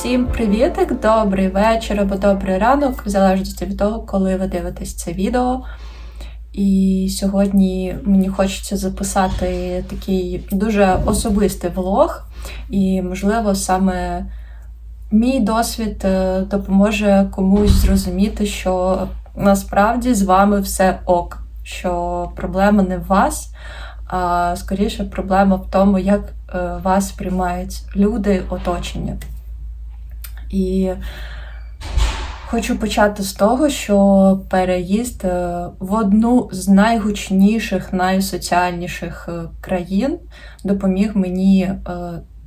Всім привітик, добрий вечір або добрий ранок, в залежності від того, коли ви дивитесь це відео. І сьогодні мені хочеться записати такий дуже особистий влог, і, можливо, саме мій досвід е, допоможе комусь зрозуміти, що насправді з вами все ок, що проблема не в вас, а скоріше проблема в тому, як е, вас приймають люди, оточення. І хочу почати з того, що переїзд е, в одну з найгучніших, найсоціальніших е, країн допоміг мені е,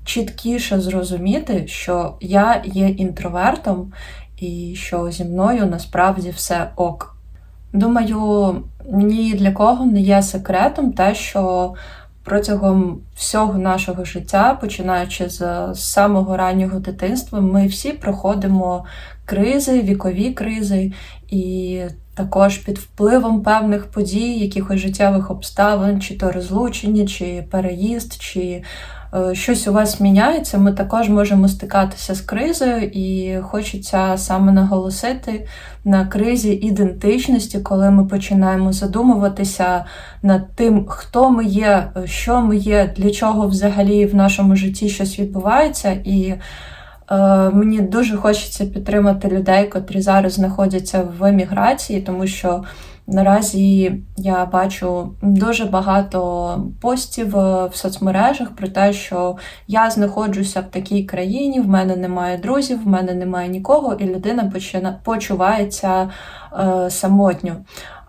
чіткіше зрозуміти, що я є інтровертом і що зі мною насправді все ок. Думаю, ні для кого не є секретом те, що протягом всього нашого життя, починаючи з самого раннього дитинства, ми всі проходимо кризи, вікові кризи, і також під впливом певних подій, якихось життєвих обставин, чи то розлучення, чи переїзд, чи щось у вас міняється, ми також можемо стикатися з кризою, і хочеться саме наголосити на кризі ідентичності, коли ми починаємо задумуватися над тим, хто ми є, що ми є, для чого взагалі в нашому житті щось відбувається. І е, мені дуже хочеться підтримати людей, котрі зараз знаходяться в еміграції, тому що. Наразі я бачу дуже багато постів е, в соцмережах про те, що я знаходжуся в такій країні, в мене немає друзів, в мене немає нікого, і людина почина... почувається е, самотньо.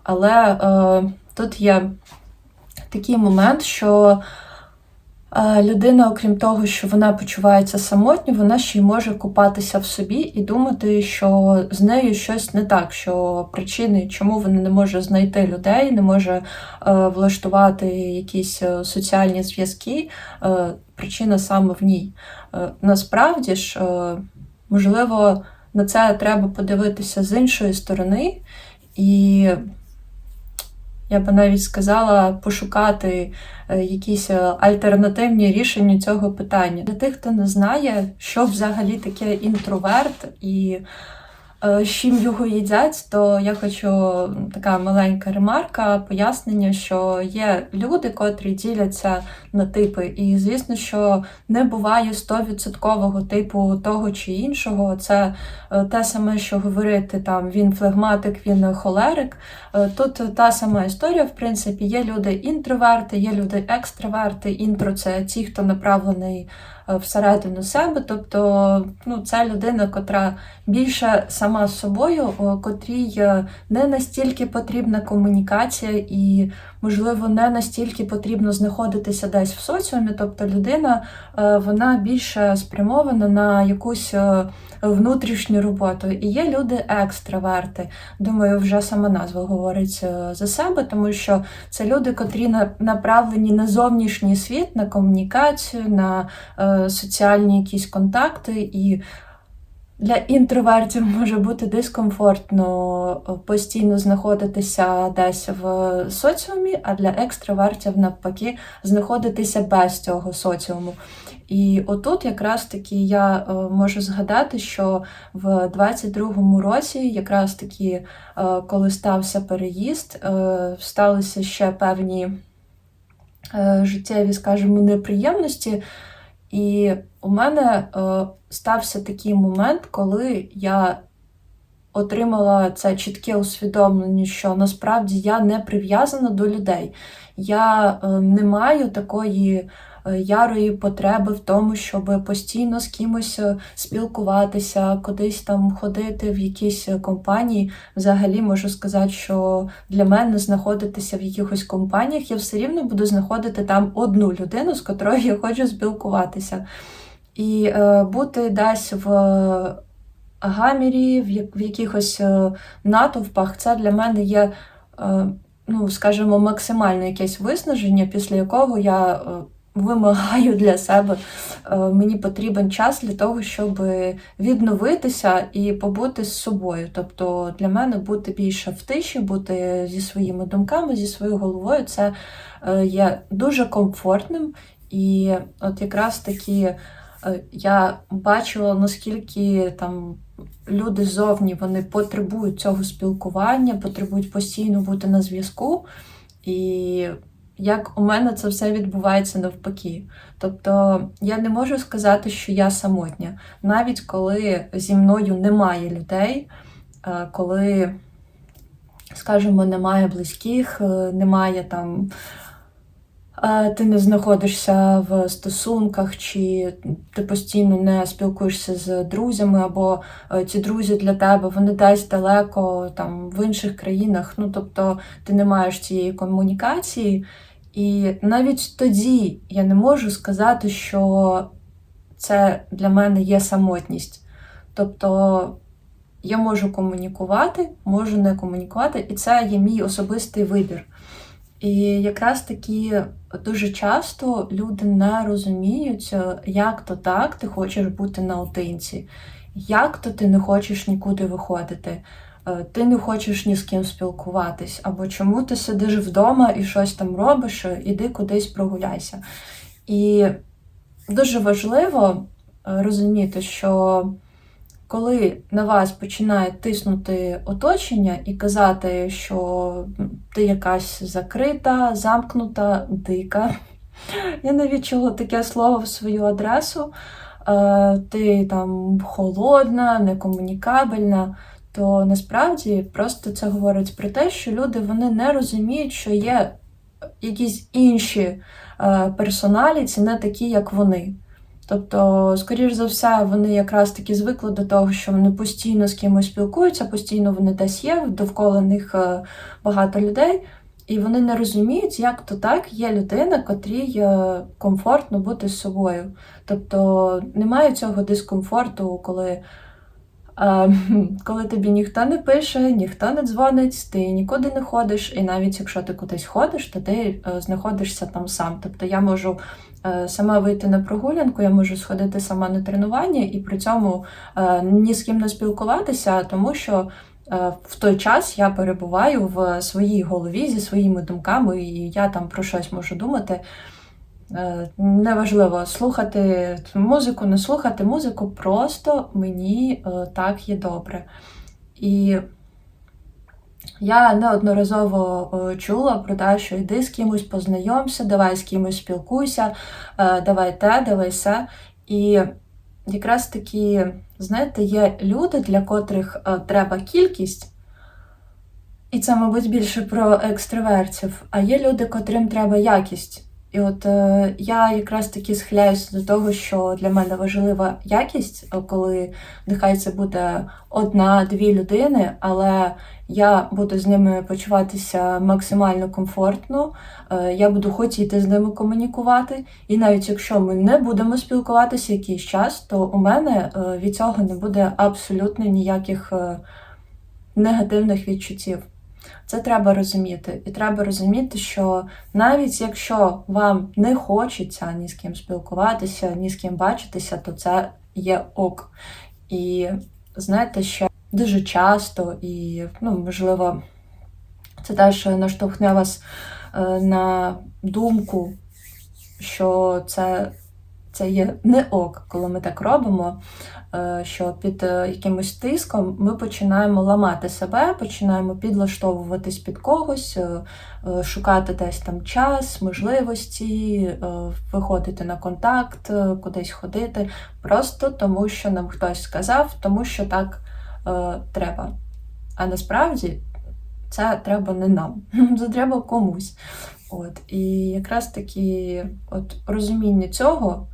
Але е, тут є такий момент, що людина, окрім того, що вона почувається самотньо, вона ще й може купатися в собі і думати, що з нею щось не так, що причини, чому вона не може знайти людей, не може е, влаштувати якісь е, соціальні зв'язки. Е, причина саме в ній. Насправді ж, можливо, на це треба подивитися з іншої сторони. І я би навіть сказала пошукати е, якісь е, альтернативні рішення цього питання. Для тих, хто не знає, що взагалі таке інтроверт і з чим його їдять, то я хочу така маленька ремарка, пояснення, що є люди, котрі діляться на типи. І звісно, що не буває 100% типу того чи іншого. Це е, те саме, що говорити там він флегматик, він холерик. Е, тут та сама історія, в принципі, є люди інтроверти, є люди екстраверти. Інтро це ті, хто направлений. Е, всередину себе. Тобто ну, це людина, котра більше сама з собою, котрій е, не настільки потрібна комунікація і, можливо, не настільки потрібно знаходитися десь в соціумі. Тобто людина е, вона більше спрямована на якусь внутрішню роботу. І є люди екстраверти. Думаю, вже сама назва говорить за себе, тому що це люди, котрі направлені на зовнішній світ, на комунікацію, на соціальні якісь контакти, і для інтровертів може бути дискомфортно е, постійно знаходитися десь в соціумі, а для екстравертів, навпаки, знаходитися без цього соціуму. І отут, якраз таки, я е, можу згадати, що в 22-му році, якраз таки, е, коли стався переїзд, сталися ще певні життєві, скажімо, неприємності. І у мене е, стався такий момент, коли я отримала це чітке усвідомлення, що насправді я не прив'язана до людей. Я е, не маю такої ярої потреби в тому, щоб постійно з кимось е, спілкуватися, кудись там ходити в якісь е, компанії. Взагалі можу сказати, що для мене знаходитися в якихось компаніях я все рівно буду знаходити там одну людину, з котрою я хочу спілкуватися. І е, бути десь в гамірі, в якихось натовпах, це для мене є. Ну, скажімо, максимальне якесь виснаження, після якого я вимагаю для себе. Е, мені потрібен час для того, щоб відновитися і побути з собою. Тобто для мене бути більше в тиші, бути зі своїми думками, зі своєю головою, це е, є дуже комфортним. І от якраз такі Е, Я бачила, наскільки там люди ззовні вони потребують цього спілкування, потребують постійно бути на зв'язку. І як у мене це все відбувається навпаки. Тобто я не можу сказати, що я самотня, навіть коли зі мною немає людей, е, коли, скажімо, немає близьких, е, немає там. Ти не знаходишся в стосунках, чи ти постійно не спілкуєшся з друзями, або е, ці друзі для тебе вони десь далеко, там в інших країнах. Ну тобто ти не маєш цієї комунікації. І навіть тоді я не можу сказати, що це для мене є самотність. Тобто я можу комунікувати, можу не комунікувати, і це є мій особистий вибір. І якраз таки дуже часто люди не розуміють, як то так ти хочеш бути наодинці, як то ти не хочеш нікуди виходити, е, ти не хочеш ні з ким спілкуватись, або чому ти сидиш вдома і щось там робиш, е, іди кудись прогуляйся. І дуже важливо е, розуміти, що коли на вас починає тиснути оточення і казати, що ти якась закрита, замкнута, дика. Я навіть чула таке слово в свою адресу. е, Ти там холодна, некомунікабельна. То насправді просто це говорить про те, що люди вони не розуміють, що є якісь інші е, персоналіці, не такі, як вони. Тобто, скоріш за все, вони якраз таки звикли до того, що вони постійно з кимось спілкуються, постійно вони десь є, довкола них е, багато людей, і вони не розуміють, як то так є людина, котрій е, комфортно бути з собою. Тобто немає цього дискомфорту, коли. Коли тобі ніхто не пише, ніхто не дзвонить, ти нікуди не ходиш, і навіть якщо ти кудись ходиш, то ти е, знаходишся там сам. Тобто я можу е, сама вийти на прогулянку, я можу сходити сама на тренування і при цьому е, ні з ким не спілкуватися, тому що в той час я перебуваю в своїй голові зі своїми думками, і я там про щось можу думати. Е, Неважливо слухати музику, не слухати музику, просто мені е, так є добре. І я неодноразово е, чула про те, що йди з кимось познайомся, давай з кимось спілкуйся, давай те, давай се. І якраз таки, знаєте, є люди, для котрих треба кількість, і це, мабуть, більше про екстравертів, а є люди, котрим треба якість. І от е, я якраз таки схиляюся до того, що для мене важлива якість, е, коли нехай це буде одна-дві людини, але я буду з ними почуватися максимально комфортно. е, Я буду хотіти з ними комунікувати. І навіть якщо ми не будемо спілкуватися якийсь час, то у мене е, від цього не буде абсолютно ніяких е, негативних відчуттів. Це треба розуміти. І треба розуміти, що навіть якщо вам не хочеться ні з ким спілкуватися, ні з ким бачитися, то це є ок. І знаєте, що дуже часто, і, ну, можливо, це теж наштовхне вас е, на думку, що це, це є не ок, коли ми так робимо. Е, Що під е, якимось тиском ми починаємо ламати себе, починаємо підлаштовуватись під когось, е, шукати десь там час, можливості, виходити на контакт, кудись ходити, просто тому, що нам хтось сказав, тому що так треба. А насправді це треба не нам, це треба комусь. От. І якраз таки от розуміння цього,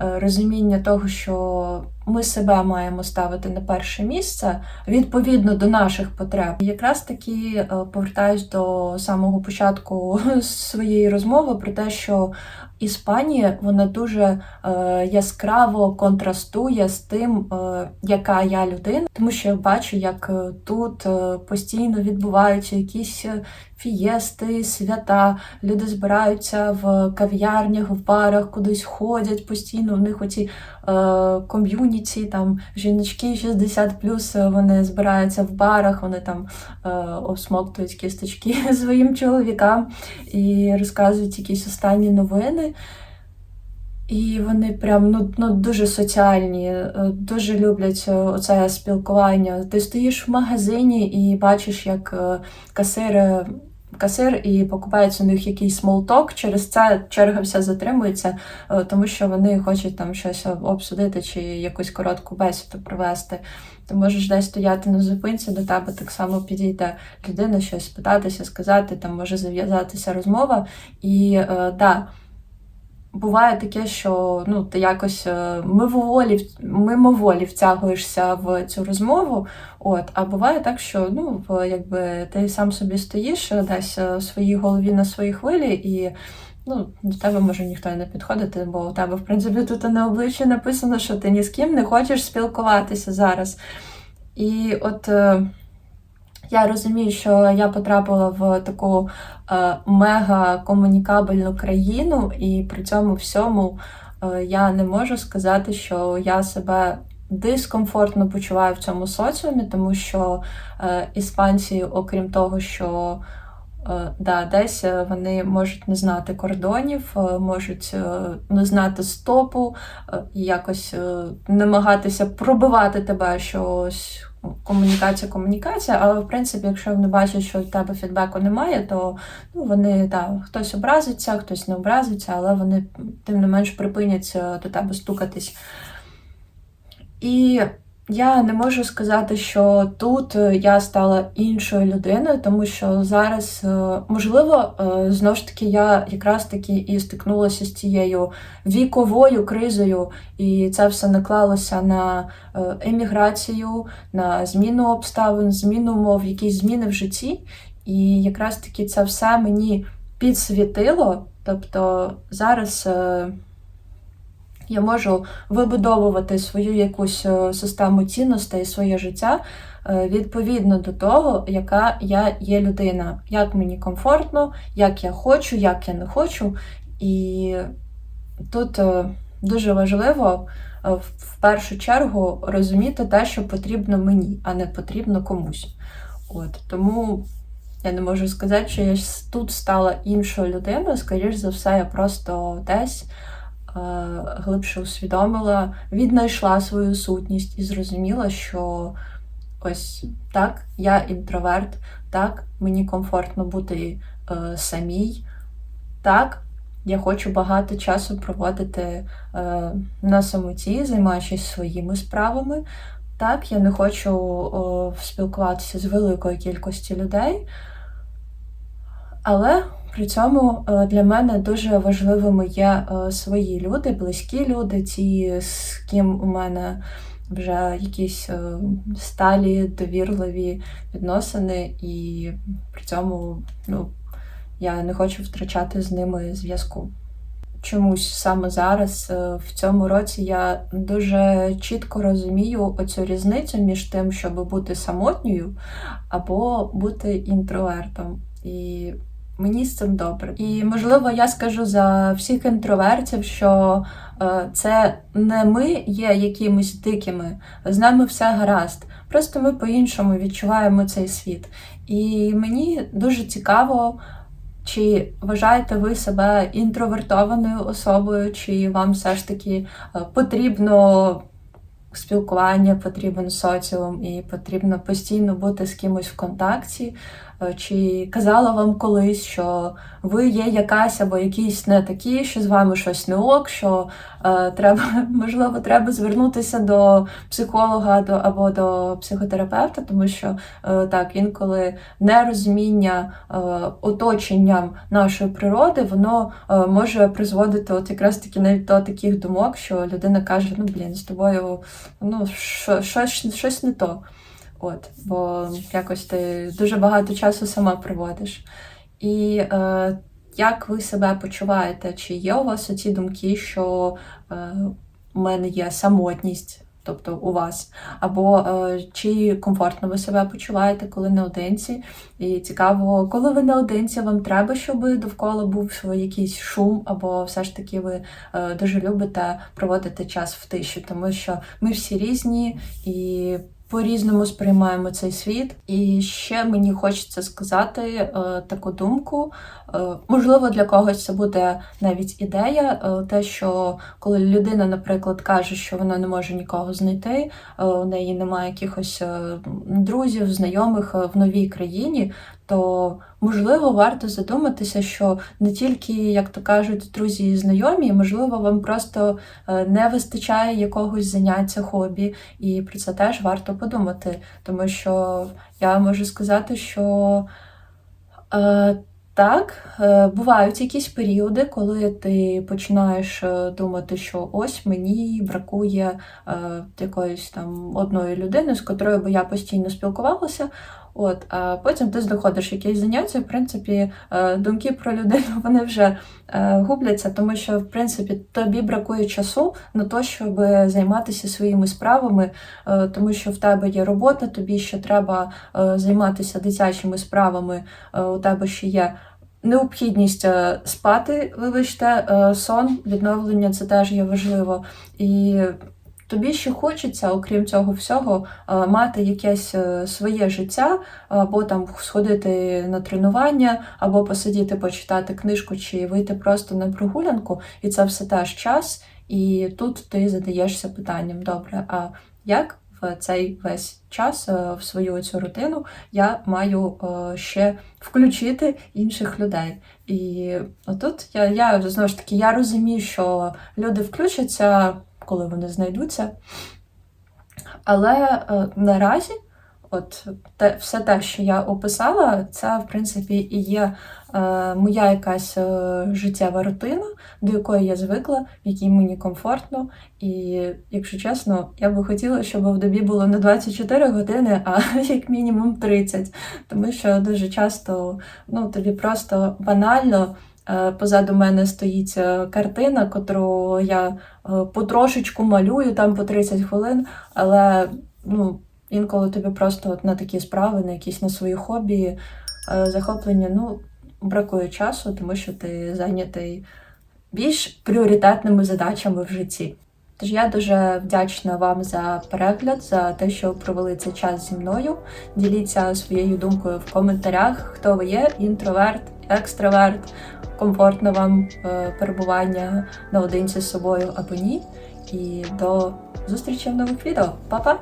розуміння того, що ми себе маємо ставити на перше місце відповідно до наших потреб. Якраз таки е, повертаюсь до самого початку своєї розмови про те, що Іспанія вона дуже е, яскраво контрастує з тим, е, яка я людина, тому що я бачу, як е, тут е, постійно відбуваються якісь фієсти, свята. Люди збираються в кав'ярнях, в барах, кудись ходять постійно. У них оці ком'юніті, там жіночки 60 вони збираються в барах, вони там е, обсмоктують кісточки своїм чоловікам і розказують якісь останні новини. І вони прям ну, ну дуже соціальні, е, дуже люблять е, оце спілкування. Ти стоїш в магазині і бачиш, як е, касир, і покупається у них якийсь смолток. Через це черга вся затримується, е, тому що вони хочуть там щось обсудити чи якусь коротку бесіду провести. Ти можеш десь стояти на зупинці, до тебе так само підійде людина, щось питатися, сказати, там може зав'язатися розмова. І е, да, буває таке, що ну, ти якось е, мимоволі, мимоволі втягуєшся в цю розмову. От, а буває так, що ну, якби, ти сам собі стоїш е, десь е, в своїй голові на своїй хвилі, і ну, до тебе може ніхто не підходити, бо у тебе, в принципі, тут на обличчі написано, що ти ні з ким не хочеш спілкуватися зараз. І от я розумію, що я потрапила в таку е, мега комунікабельну країну, і при цьому всьому е, я не можу сказати, що я себе дискомфортно почуваю в цьому соціумі, тому що е, іспанці, окрім того, що да, десь вони можуть не знати кордонів, можуть не знати стопу, якось намагатися пробивати тебе щось. Комунікація, комунікація, але в принципі, якщо вони бачать, що в тебе фідбеку немає, то ну, вони так, хтось образиться, хтось не образиться, але вони тим не менш припинять е, до тебе стукатись. І я не можу сказати, що тут е, я стала іншою людиною, тому що зараз, е, можливо, е, знову ж таки, я якраз таки і стикнулася з цією віковою кризою, і це все наклалося на еміграцію, на зміну обставин, зміну умов, якісь зміни в житті. І якраз таки це все мені підсвітило. Тобто зараз. Я можу вибудовувати свою якусь е, систему цінностей, своє життя е, відповідно до того, яка я є людина, як мені комфортно, як я хочу, як я не хочу. І тут е, дуже важливо в першу чергу розуміти те, що потрібно мені, а не потрібно комусь. От тому я не можу сказати, що я тут стала іншою людиною. Скоріш за все, я просто десь глибше усвідомила, віднайшла свою сутність і зрозуміла, що ось так, я інтроверт, так, мені комфортно бути е, самій, так, я хочу багато часу проводити е, на самоті, займаючись своїми справами. Так, я не хочу о, спілкуватися з великою кількістю людей, але при цьому е, для мене дуже важливими є е, свої люди, близькі люди, ті, з ким у мене вже якісь е, сталі, довірливі відносини, і при цьому ну, я не хочу втрачати з ними зв'язку. Чомусь саме зараз, в цьому році, я дуже чітко розумію оцю різницю між тим, щоб бути самотньою або бути інтровертом. І мені з цим добре. І можливо, я скажу за всіх інтровертів, що е, це не ми є якимись дикими, з нами все гаразд. Просто ми по-іншому відчуваємо цей світ. І мені дуже цікаво. Чи вважаєте ви себе інтровертованою особою, чи вам все ж таки е, потрібно спілкування, потрібен соціум і потрібно постійно бути з кимось в контакті? Е, Чи казала вам колись, що ви є якась або якісь не такі, що з вами щось не ок, що е, треба, можливо, треба звернутися до психолога до, або до психотерапевта, тому що е, так, інколи нерозуміння е, оточенням нашої природи, воно е, може призводити от якраз таки навіть до таких думок, що людина каже: ну блін, з тобою ну, щось, щось не то. От, бо якось ти дуже багато часу сама проводиш. І е, як ви себе почуваєте? Чи є у вас оці думки, що е, у мене є самотність, тобто у вас, або е, чи комфортно ви себе почуваєте, коли наодинці? І цікаво, коли ви наодинці, вам треба, щоб довкола був якийсь шум, або все ж таки ви е, дуже любите проводити час в тиші, тому що ми всі різні і по-різному сприймаємо цей світ. І ще мені хочеться сказати е, таку думку. Е, можливо, для когось це буде навіть ідея, е, те, що коли людина, наприклад, каже, що вона не може нікого знайти, е, у неї немає якихось е, друзів, знайомих е, в новій країні, то можливо варто задуматися, що не тільки, як то кажуть, друзі і знайомі, можливо, вам просто е, не вистачає якогось заняття, хобі, і про це теж варто подумати. Тому що я можу сказати, що е, так, е, бувають якісь періоди, коли ти починаєш е, думати, що ось мені бракує якоїсь там одної людини, з котрою би я постійно спілкувалася. От, а потім ти знаходиш якесь заняття. В принципі, е, думки про людину вони вже е, губляться, тому що в принципі тобі бракує часу на те, щоб займатися своїми справами, е, тому що в тебе є робота, тобі ще треба займатися дитячими справами, у тебе ще є. Необхідність спати, вибачте, сон, відновлення це теж є важливо. І тобі ще хочеться, окрім цього всього, е, мати якесь е, своє життя, або там сходити на тренування, або посидіти, почитати книжку, чи вийти просто на прогулянку, і це все теж час. І тут ти задаєшся питанням: добре, а як в цей весь час е, в свою цю рутину я маю ще включити інших людей? І отут я, я знову ж таки я розумію, що люди включаться, коли вони знайдуться. Але е, наразі, от те, все те, що я описала, це в принципі і є е, моя якась е, життєва рутина, до якої я звикла, в якій мені комфортно. І, якщо чесно, я би хотіла, щоб в добі було не 24 години, а як мінімум 30. Тому що дуже часто ну, тобі просто банально. Е, Позаду мене стоїть е, картина, котру я е, потрошечку малюю там по 30 хвилин, але ну, інколи тобі просто от на такі справи, на якісь на свої хобі, захоплення, ну, бракує часу, тому що ти зайнятий більш пріоритетними задачами в житті. Тож я дуже вдячна вам за перегляд, за те, що провели цей час зі мною. Діліться своєю думкою в коментарях, хто ви є, інтроверт, екстраверт, комфортно вам е, перебування наодинці з собою або ні. І до зустрічі в нових відео. Па-па!